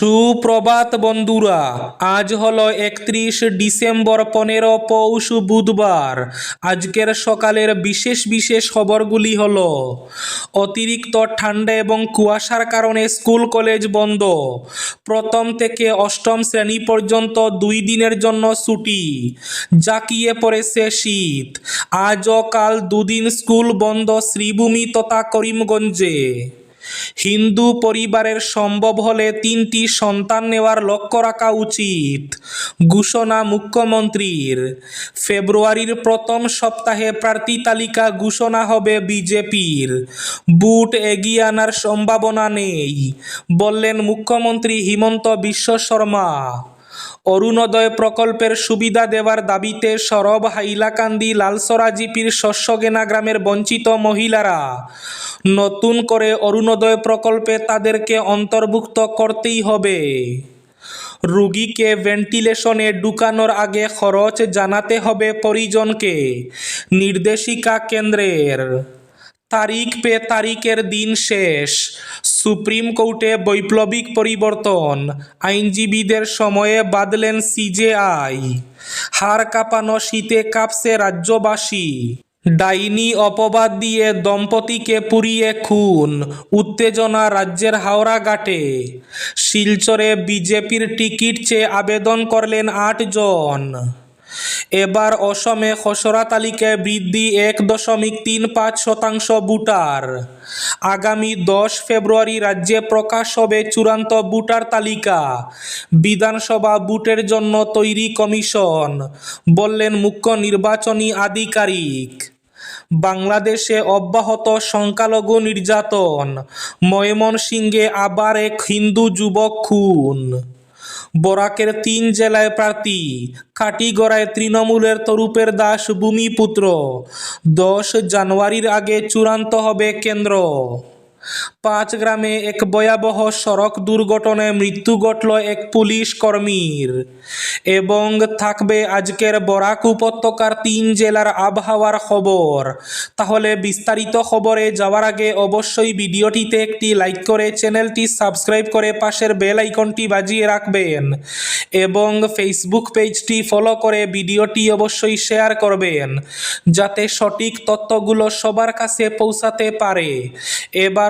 সুপ্রভাত বন্ধুরা, আজ হলো একত্রিশ ডিসেম্বর পনেরো পৌষ বুধবার। আজকের সকালের বিশেষ বিশেষ খবরগুলি হল, অতিরিক্ত ঠান্ডা এবং কুয়াশার কারণে স্কুল কলেজ বন্ধ। প্রথম থেকে অষ্টম শ্রেণি পর্যন্ত দুই দিনের জন্য ছুটি। জাকিয়ে পড়েছে শীত। আজ ও কাল দুদিন স্কুল বন্ধ শ্রীভূমি তথা করিমগঞ্জে। হিন্দু পরিবারের সম্ভব হলে তিনটি সন্তান নেওয়ার লক্ষ্য রাখা উচিত। ঘোষণা মুখ্যমন্ত্রীর। ফেব্রুয়ারির প্রথম সপ্তাহে প্রার্থী তালিকা ঘোষণা হবে বিজেপির। বুট এগিয়ে আনার সম্ভাবনা নেই, বললেন মুখ্যমন্ত্রী হিমন্ত বিশ্ব শর্মা। অরুণোদয় প্রকল্পের সুবিধা দেওয়ার দাবিতে সরব হাইলাকান্দি লালসরা জিপির শস্যগেনা গ্রামের বঞ্চিত মহিলারা। নতুন করে অরুণোদয় প্রকল্পে তাদেরকে অন্তর্ভুক্ত করতেই হবে। রুগীকে ভেন্টিলেশনে ঢুকানোর আগে খরচ জানাতে হবে পরিজনকে, নির্দেশিকা কেন্দ্রের। তারিখ পে তারিখের দিন শেষ। সুপ্রিম কোর্টে বৈপ্লবিক পরিবর্তন, আইনজীবীদের সময়ে বাদলেন সিজেআই। হাড় কাঁপানো শীতে কাঁপছে রাজ্যবাসী। ডাইনি অপবাদ দিয়ে দম্পতিকে পুড়িয়ে খুন, উত্তেজনা রাজ্যের হাওড়া ঘাটে। শিলচরে বিজেপির টিকিট চেয়ে আবেদন করলেন আটজন এবার অসমে খসড়া তালিকায় বৃদ্ধি এক দশমিক তিন পাঁচ শতাংশ ভোটার। আগামী দশ ফেব্রুয়ারি রাজ্যে প্রকাশ হবে চূড়ান্ত ভোটার তালিকা। বিধানসভা ভোটের জন্য তৈরি কমিশন, বললেন মুখ্য নির্বাচনী আধিকারিক। বাংলাদেশে অব্যাহত সংখ্যালঘু নির্যাতন। ময়মনসিংহে আবার এক হিন্দু যুবক খুন। বরাকের তিন জেলায় প্রার্থী, কাটিগড়ায় তৃণমূলের তরুপের দাস ভূমিপুত্র। দশ জানুয়ারির আগে চূড়ান্ত হবে কেন্দ্র। পাঁচ গ্রামে এক ভয়াবহ সড়ক দুর্ঘটনায় মৃত্যু ঘটল এক পুলিশ কর্মীর। এবং থাকবে আজকের বরাক উপত্যকার তিন জেলার আবহাওয়ার খবর। তাহলে বিস্তারিত খবরে যাওয়ার আগে অবশ্যই ভিডিওটিতে একটি লাইক করে চ্যানেলটি সাবস্ক্রাইব করে পাশের বেল আইকনটি বাজিয়ে রাখবেন। এবং ফেসবুক পেজটি ফলো করে ভিডিওটি অবশ্যই শেয়ার করবেন। যাতে সঠিক তথ্যগুলো সবার কাছে পৌঁছাতে পারে। এবার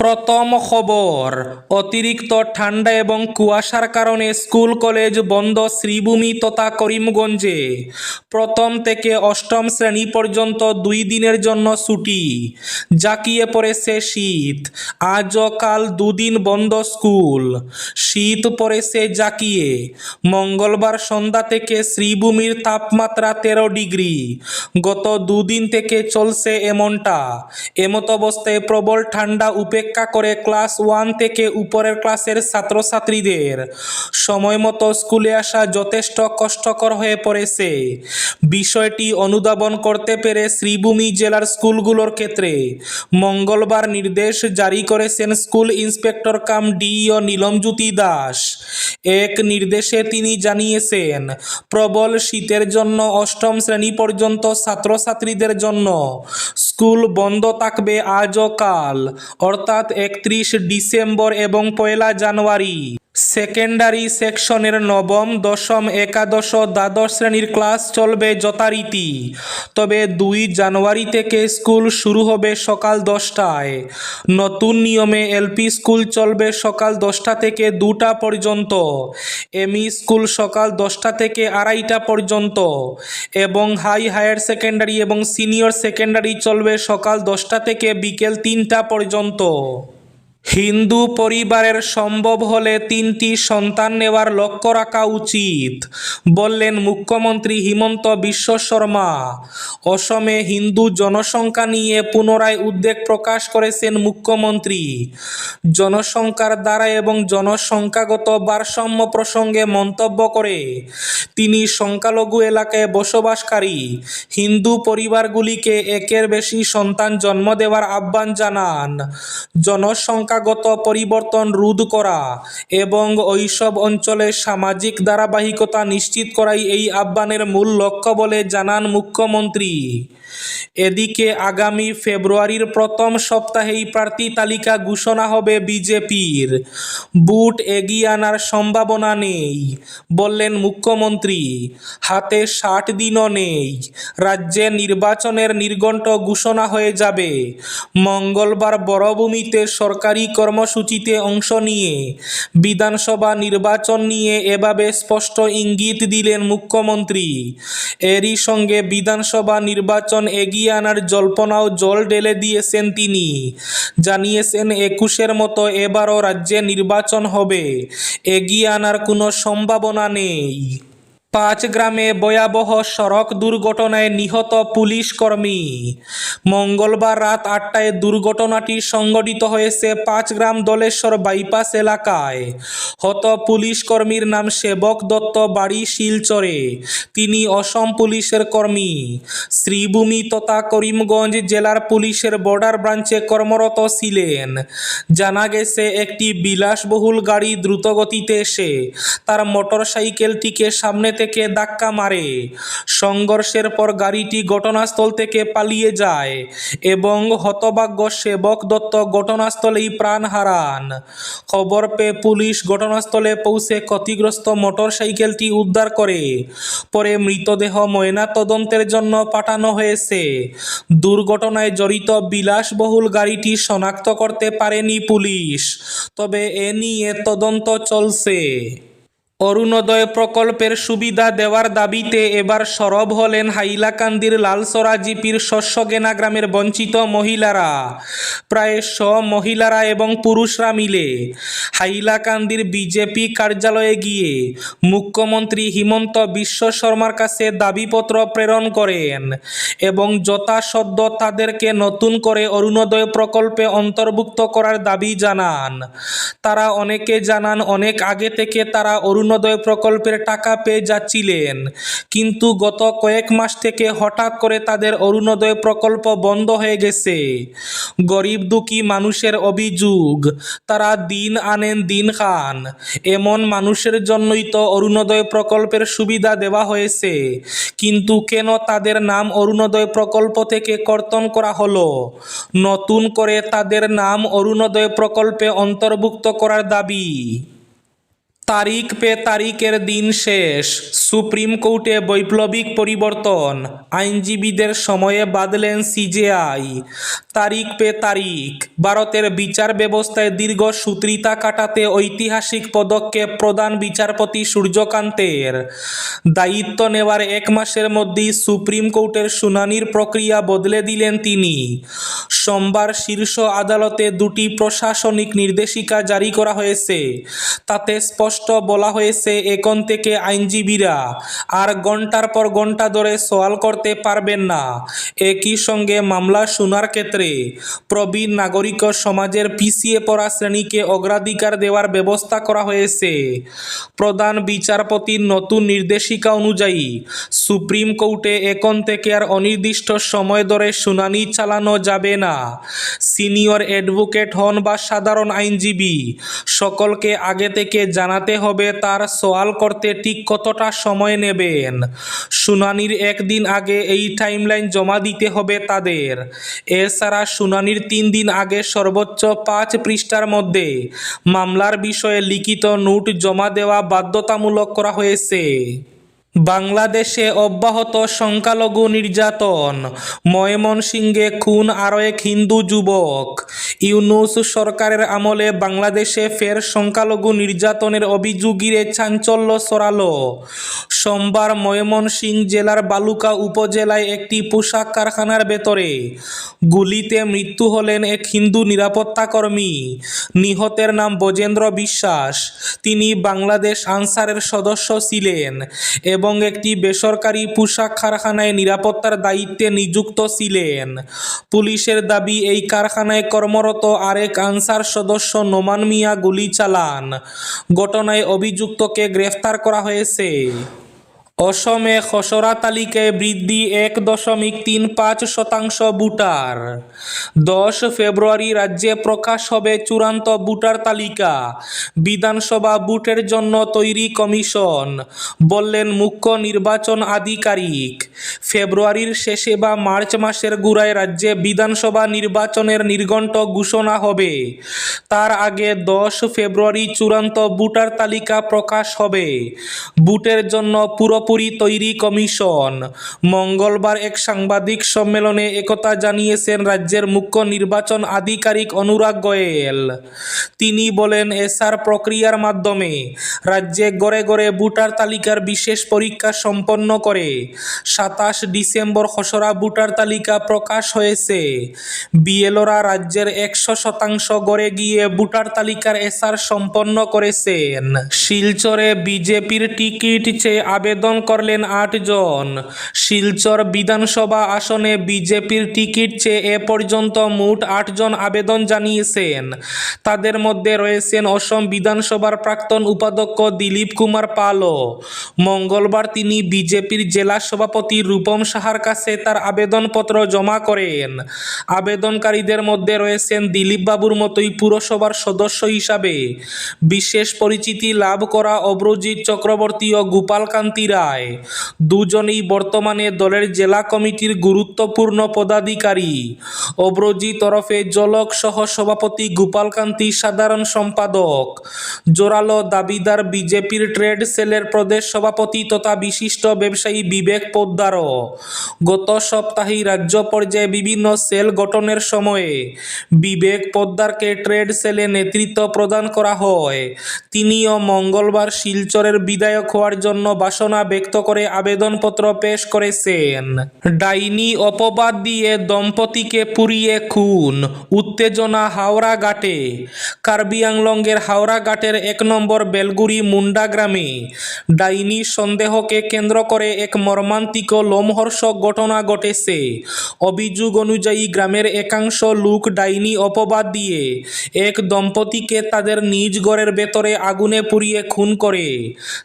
প্রথম খবর, অতিরিক্ত ঠান্ডা এবং কুয়াশার কারণে স্কুল, কলেজ বন্ধ শ্রীভূমি তথা করিমগঞ্জে। প্রথম থেকে অষ্টম শ্রেণি পর্যন্ত দুই দিনের জন্য ছুটি। জাকিয়ে পড়েছে শীত। আজ কাল দুদিন বন্ধ স্কুল। শীত পড়েছে জাকিয়ে। মঙ্গলবার সন্ধ্যা থেকে শ্রীভূমির তাপমাত্রা তেরো ডিগ্রি। গত দুদিন থেকে চলছে এমনটা। এমত অবস্থায় প্রবল ঠান্ডা উপেক্ষা করে ক্লাস ওয়ান থেকে উপরের ক্লাসের ছাত্রছাত্রীদের। সময় মতো স্কুলে আসা যথেষ্ট কষ্টকর হয়ে পড়েছে। বিষয়টি অনুধাবন করতে পেরে শ্রীভূমি জেলার স্কুলগুলোর ক্ষেত্রে মঙ্গলবার নির্দেশ জারি করেছেন school inspector cum DEO Nilamjyoti Das. এক নির্দেশে তিনি জানিয়েছেন, প্রবল শীতের জন্য অষ্টম শ্রেণি পর্যন্ত ছাত্রছাত্রীদের জন্য স্কুল বন্ধ থাকবে আজ কাল অর্থাৎ একত্রিশ ডিসেম্বর এবং পয়লা জানুয়ারি। সেকেন্ডারি সেকশনের নবম, দশম, একাদশ, দ্বাদশ শ্রেণির ক্লাস চলবে যথারীতি। তবে দুই জানুয়ারি থেকে স্কুল শুরু হবে সকাল দশটায়। নতুন নিয়মে এলপি স্কুল চলবে সকাল দশটা থেকে দুটা পর্যন্ত। এমই স্কুল সকাল দশটা থেকে আড়াইটা পর্যন্ত। এবং হাই হায়ার সেকেন্ডারি এবং সিনিয়র সেকেন্ডারি চলবে সকাল দশটা থেকে বিকেল তিনটা পর্যন্ত। হিন্দু পরিবারের সম্ভব হলে তিনটি সন্তান নেওয়ার লক্ষ্য রাখা উচিত, বললেন মুখ্যমন্ত্রী হিমন্ত বিশ্ব শর্মা। অসমে হিন্দু জনসংখ্যা নিয়ে পুনরায় উদ্বেগ প্রকাশ করেছেন মুখ্যমন্ত্রী। জনসংখ্যার দ্বারা এবং জনসংখ্যাগত ভারসাম্য প্রসঙ্গে মন্তব্য করে, তিনি সংখ্যালঘু এলাকায় বসবাসকারী। হিন্দু পরিবারগুলিকে একের বেশি সন্তান জন্ম দেওয়ার আহ্বান জানান। জনসংখ্যা সংখ্যাগত পরিবর্তন রোধ করা এবং ওইসব অঞ্চলে সামাজিক ধারাবাহিকতা নিশ্চিত করাই এই আহ্বানের মূল লক্ষ্য বলে জানান মুখ্যমন্ত্রী। এদিকে আগামী ফেব্রুয়ারির প্রথম সপ্তাহেই প্রার্থী তালিকা ঘোষণা হবে বিজেপির। বুট এগিয়ে আনার সম্ভাবনা নেই, বললেন মুখ্যমন্ত্রী। হাতে ষাট দিনও নেই, রাজ্যে নির্বাচনের নির্ঘণ্ট ঘোষণা হয়ে যাবে। মঙ্গলবার বড়ভূমিতে সরকারি কর্মসূচিতে অংশ নিয়ে, বিধানসভা নির্বাচন নিয়ে এভাবে স্পষ্ট ইঙ্গিত দিলেন মুখ্যমন্ত্রী। এরই সঙ্গে বিধানসভা নির্বাচন এগিয়ে আনার জল্পনাও জল ঢেলে দিয়েছেন তিনি। জানিয়েছেন একুশের মতো এবারও রাজ্যে নির্বাচন হবে। এগিয়ে আনার কোনো সম্ভাবনা নেই। পাঁচ গ্রামে ভয়াবহ সড়ক দুর্ঘটনায় নিহত পুলিশ কর্মী। মঙ্গলবার রাত আটটায় দুর্ঘটনাটি সংঘটিত হয়েছে পাঁচ গ্রাম দলেশ্বর বাইপাস এলাকায়। হত পুলিশ কর্মীর নাম সেবক দত্ত, বাড়ি শিলচরে। তিনি অসম পুলিশের কর্মী। শ্রীভূমি তথা করিমগঞ্জ জেলার পুলিশের বর্ডার ব্রাঞ্চে কর্মরত ছিলেন। জানা গেছে, একটি বিলাসবহুল গাড়ি দ্রুতগতিতে এসে তার মোটর সাইকেলটিকে সামনে থেকে ধাক্কা মারে। সংঘর্ষের পর গাড়িটি ঘটনাস্থল থেকে পালিয়ে যায় এবং হতভাগ্য সেবক দত্ত ঘটনাস্থলেই প্রাণ হারান। খবর পেয়ে পুলিশ ঘটনাস্থলে পৌঁছে ক্ষতিগ্রস্ত মোটরসাইকেলটি উদ্ধার করে। পরে মৃতদেহ ময়না তদন্তের জন্য পাঠানো হয়েছে। দুর্ঘটনায় জড়িত বিলাসবহুল গাড়িটি শনাক্ত করতে পারেনি পুলিশ, তবে এ নিয়ে তদন্ত চলছে। অরুণোদয় প্রকল্পের সুবিধা দেওয়ার দাবিতে এবার সরব হলেন হাইলাকান্দির লালসরা জিপির শস্যগেনা গ্রামের বঞ্চিত মহিলারা। প্রায় শ মহিলারা এবং পুরুষরা মিলে হাইলাকান্দির বিজেপি কার্যালয়ে গিয়ে মুখ্যমন্ত্রী হিমন্ত বিশ্ব শর্মার কাছে দাবিপত্র প্রেরণ করেন এবং যথাসদ্য তাদেরকে নতুন করে অরুণোদয় প্রকল্পে অন্তর্ভুক্ত করার দাবি জানান। তারা অনেকে জানান, অনেক আগে থেকে তারা অরুণোদয় প্রকল্পের টাকা পেয়ে যাচ্ছিলেন। কিন্তু গত কয়েক মাস থেকে হঠাৎ করে তাদের অরুণোদয় প্রকল্প বন্ধ হয়ে গেছে। গরিব দুঃখী মানুষের অভিযোগ, তারা দিন আনেন দিন খান। এমন মানুষের জন্যই তো অরুণোদয় প্রকল্পের সুবিধা দেওয়া হয়েছে। কিন্তু কেন তাদের নাম অরুণোদয় প্রকল্প থেকে কর্তন করা হলো? নতুন করে তাদের নাম অরুণোদয় প্রকল্পে অন্তর্ভুক্ত করার দাবি। তারিখ পে তারিখের দিন শেষ। সুপ্রিম কোর্টে বৈপ্লবিক পরিবর্তন। আইনজীবীদের সময়ে বাদলেন সিজেআই তারিখ পে তারিখ। ভারতের বিচার ব্যবস্থায় দীর্ঘ সূত্রিতা কাটাতে ঐতিহাসিক পদক্ষেপ প্রধান বিচারপতি সূর্যকান্তের। দায়িত্ব নেওয়ার এক মাসের মধ্যেই সুপ্রিম কোর্টের শুনানির প্রক্রিয়া বদলে দিলেন তিনি। সোমবার শীর্ষ আদালতে দুটি প্রশাসনিক নির্দেশিকা জারি করা হয়েছে। তাতে স্পষ্ট বলা হয়েছে, এখন থেকে আইনজীবীরা আর ঘণ্টার পর ঘণ্টা ধরে সওয়াল করতে পারবেন না। একই সঙ্গে মামলা শোনার ক্ষেত্রে প্রবীণ নাগরিক সমাজের পিছিয়ে পড়া শ্রেণীকে অগ্রাধিকার দেওয়ার ব্যবস্থা করা হয়েছে। প্রধান বিচারপতির নতুন নির্দেশিকা অনুযায়ী সুপ্রিম কোর্টে এখন থেকে আর অনির্দিষ্ট সময় ধরে শুনানি চালানো যাবে না। সিনিয়র অ্যাডভোকেট হন বা সাধারণ আইনজীবী, সকলকে আগে থেকে জানাতে হবে তার সওয়াল করতে ঠিক কতটা সময় নেবেন। শুনানির একদিন আগে এই টাইমলাইন জমা দিতে হবে তাদের। এছাড়া শুনানির তিন দিন আগে সর্বোচ্চ পাঁচ পৃষ্ঠার মধ্যে মামলার বিষয়ে লিখিত নোট জমা দেওয়া বাধ্যতামূলক করা হয়েছে। বাংলাদেশে অব্যাহত সংখ্যালঘু নির্যাতন। ময়মনসিংহে খুন আরও এক হিন্দু যুবক। ইউনুস সরকারের আমলে বাংলাদেশে ফের সংখ্যালঘু নির্যাতনের অভিযোগিরে চাঞ্চল্য সরাল সোমবার ময়মনসিংহ জেলার বালুকা উপজেলায় একটি পোশাক কারখানার ভেতরে গুলিতে মৃত্যু হলেন এক হিন্দু নিরাপত্তা কর্মী নিহতের নাম বজেন্দ্র বিশ্বাস। তিনি বাংলাদেশ আনসারের সদস্য ছিলেন। এবং একটি বেসরকারি পোশাক কারখানায় নিরাপত্তার দায়িত্বে নিযুক্ত ছিলেন। পুলিশের দাবি, এই কারখানায় কর্মরত আরেক আনসার সদস্য নোমান মিয়া গুলি চালান। ঘটনায় অভিযুক্তকে গ্রেফতার করা হয়েছে। অসমে খসড়া তালিকায় বৃদ্ধি এক দশমিক তিন পাঁচ শতাংশ ভোটার। দশ ফেব্রুয়ারি রাজ্যে প্রকাশ হবে চূড়ান্ত ভোটার তালিকা। বিধানসভা ভোটের জন্য তৈরি কমিশন, বললেন মুখ্য নির্বাচন আধিকারিক। ফেব্রুয়ারির শেষে বা মার্চ মাসের গোড়ায় রাজ্যে বিধানসভা নির্বাচনের নির্ঘণ্ট ঘোষণা হবে। তার আগে দশ ফেব্রুয়ারি চূড়ান্ত ভোটার তালিকা প্রকাশ হবে। ভোটের জন্য পুরোপুরি তৈরি কমিশন। মঙ্গলবার এক সাংবাদিক সম্মেলনে একথা জানিয়েছেন রাজ্যের মুখ্য নির্বাচন আধিকারিক অনুরাগ গোয়েল। তিনি বলেন, এসআর প্রক্রিয়ার মাধ্যমে রাজ্যে গড়ে গড়ে ভোটার তালিকার বিশেষ পরীক্ষা সম্পন্ন করে। সাতাশ ডিসেম্বর খসড়া ভোটার তালিকা প্রকাশ হয়েছে। বিএলওরা রাজ্যের একশো শতাংশ গড়ে গিয়ে ভোটার তালিকার এসআর সম্পন্ন করেছেন। শিলচরে বিজেপির টিকিট চেয়ে আবেদন করলেন আটজন। শিলচর বিধানসভা আসনে বিজেপির টিকিট চেয়ে এ পর্যন্ত মোট আটজন আবেদন জানিয়েছেন। তাদের মধ্যে রয়েছেন অসম বিধানসভার প্রাক্তন উপাধ্যক্ষ দিলীপ কুমার পালও। মঙ্গলবার তিনি বিজেপির জেলা সভাপতি রূপম সাহার কাছে তার আবেদনপত্র জমা করেন। আবেদনকারীদের মধ্যে রয়েছেন দিলীপ বাবুর মতোই পুরসভার সদস্য হিসাবে। বিশেষ পরিচিতি লাভ করা অব্রজিৎ চক্রবর্তী ও গোপালকান্তি রায় দুজনেই বর্তমানে দলের জেলা কমিটির গুরুত্বপূর্ণ পদাধিকারী। অব্রজিৎ তরফে জলক সহ সভাপতি গোপালকান্তি সাধারণ সম্পাদক। জোরালো দাবিদার বিজেপির ট্রেড সেলের প্রদেশ সভাপতি তথা বিশিষ্ট ব্যবসায়ী বিবেক পোদ্দারও গত সপ্তাহেই রাজ্য পর্যায়ে বিভিন্ন সেল গঠনের সময়ে বিবেক পোদ্দারকে ট্রেড সেলে নেতৃত্ব প্রদান করা হয়। তিনিও মঙ্গলবার শিলচরের বিধায়ক হওয়ার জন্য বাসনা ব্যক্ত করে আবেদনপত্র পেশ করেছেন। ডাইনি অপবাদ দিয়ে দম্পতিকে পুড়িয়ে খুন, উত্তেজনা হাওড়া ঘাটে। কার্বি আংলংয়ের হাওড়া ঘাটের এক নম্বর বেলগুড়ি মুন্ডা গ্রামে ডাইনি সন্দেহকে কেন্দ্র করে এক মর্মান্তিক লোমহর্ষক ঘটনা ঘটেছে। অভিযোগ অনুযায়ী গ্রামের একাংশ লোক ডাইনি অপবাদ দিয়ে এক দম্পতিকে তাদের নিজ ঘরের ভেতরে আগুনে পুড়িয়ে খুন করে।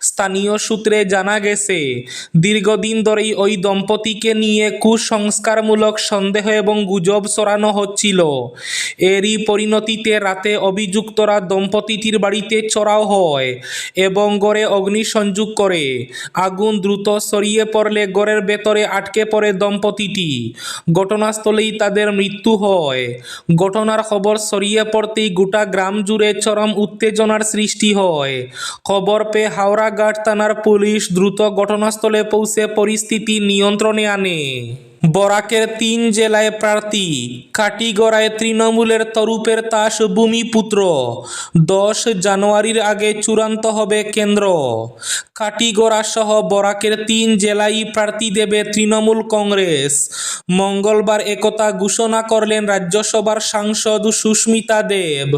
স্থানীয় সূত্রে জানা গেছে দীর্ঘদিন ধরেই ওই দম্পতিকে নিয়ে কুসংস্কারমূলক সন্দেহ এবং গুজব ছড়ানো হচ্ছিল। এরই পরিণতিতে রাতে অভিযুক্তরা দম্পতিটির বাড়িতে চড়াও হয় এবং গড়ে অগ্নিসংযোগ করে। আগুন দ্রুত ছড়িয়ে পড়লে গড়ের ভেতরে আটকে পড়ে দম্পতিটি। ঘটনাস্থলেই তাদের মৃত্যু হয়। ঘটনার খবর ছড়িয়ে পড়তেই গোটা গ্রাম জুড়ে চরম উত্তেজনার সৃষ্টি হয়। খবর পেয়ে হাওড়াঘাট থানার পুলিশ দ্রুত ঘটনাস্থলে পৌঁছে পরিস্থিতি নিয়ন্ত্রণে আনে। বরাকের তিন জেলায় প্রার্থী, কাটিগড়ায় তৃণমূলের তরুপের তাস ভূমিপুত্র। দশ জানুয়ারির আগে চূড়ান্ত হবে কেন্দ্র। কাটিগড়া সহ বরাকের তিন জেলায় প্রার্থী দেবে তৃণমূল কংগ্রেস। মঙ্গলবার একথা ঘোষণা করলেন রাজ্যসভার সাংসদ সুস্মিতা দেব।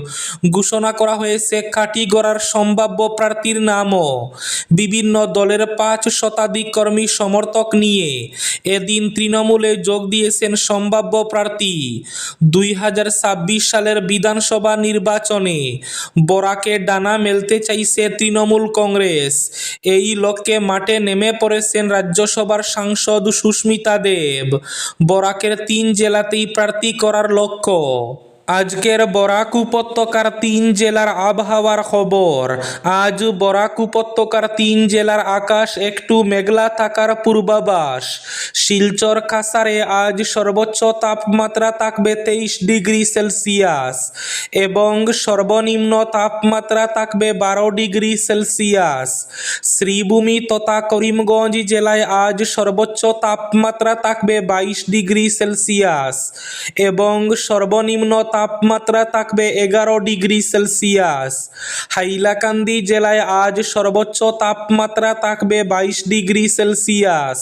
ঘোষণা করা হয়েছে কাটিগড়ার সম্ভাব্য প্রার্থীর নামও। বিভিন্ন দলের পাঁচ শতাধিক কর্মী সমর্থক নিয়ে। এদিন তৃণমূলে যোগ দিয়েছেন সম্ভাব্য প্রার্থী। দুই হাজার ছাব্বিশ সালের বিধানসভা নির্বাচনে বরাকে ডানা মেলতে চাইছে তৃণমূল কংগ্রেস। এই লক্ষ্যে মাঠে নেমে পড়েছেন রাজ্যসভার সাংসদ সুস্মিতা দেব। বরাকের তিন জেলাতেই প্রার্থী করার লক্ষ্য। আজকের বরাক উপত্যকার তিন জেলার আবহাওয়ার খবর। আজ বরাক উপত্যকার তিন জেলার আকাশ একটু মেঘলা থাকার পূর্বাভাস। শিলচর কাসারে আজ সর্বোচ্চ তাপমাত্রা থাকবে তেইশ ডিগ্রি সেলসিয়াস এবং সর্বনিম্ন তাপমাত্রা থাকবে বারো ডিগ্রি সেলসিয়াস। শ্রীভূমি তথা করিমগঞ্জ জেলায় আজ সর্বোচ্চ তাপমাত্রা থাকবে বাইশ ডিগ্রি সেলসিয়াস এবং সর্বনিম্ন তাপমাত্রা থাকবে এগারো ডিগ্রি সেলসিয়াস। হাইলাকান্দি জেলায় আজ সর্বোচ্চ তাপমাত্রা থাকবে বাইশ ডিগ্রি সেলসিয়াস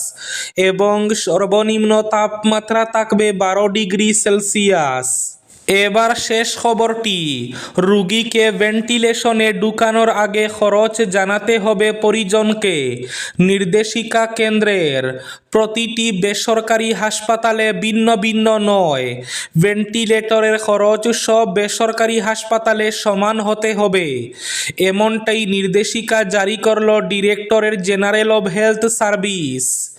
এবং সর্বনিম্ন তাপমাত্রা থাকবে বারো ডিগ্রি সেলসিয়াস। এবার শেষ খবরটি, রুগীকে ভেন্টিলেশনে ঢুকানোর আগে খরচ জানাতে হবে পরিজনকে। নির্দেশিকা কেন্দ্রের, প্রতিটি বেসরকারি হাসপাতালে ভিন্ন ভিন্ন নয়। ভেন্টিলেটরের খরচ সব বেসরকারি হাসপাতালে সমান হতে হবে। এমনটাই নির্দেশিকা জারি করল ডিরেক্টরের জেনারেল অব হেলথ সার্ভিস।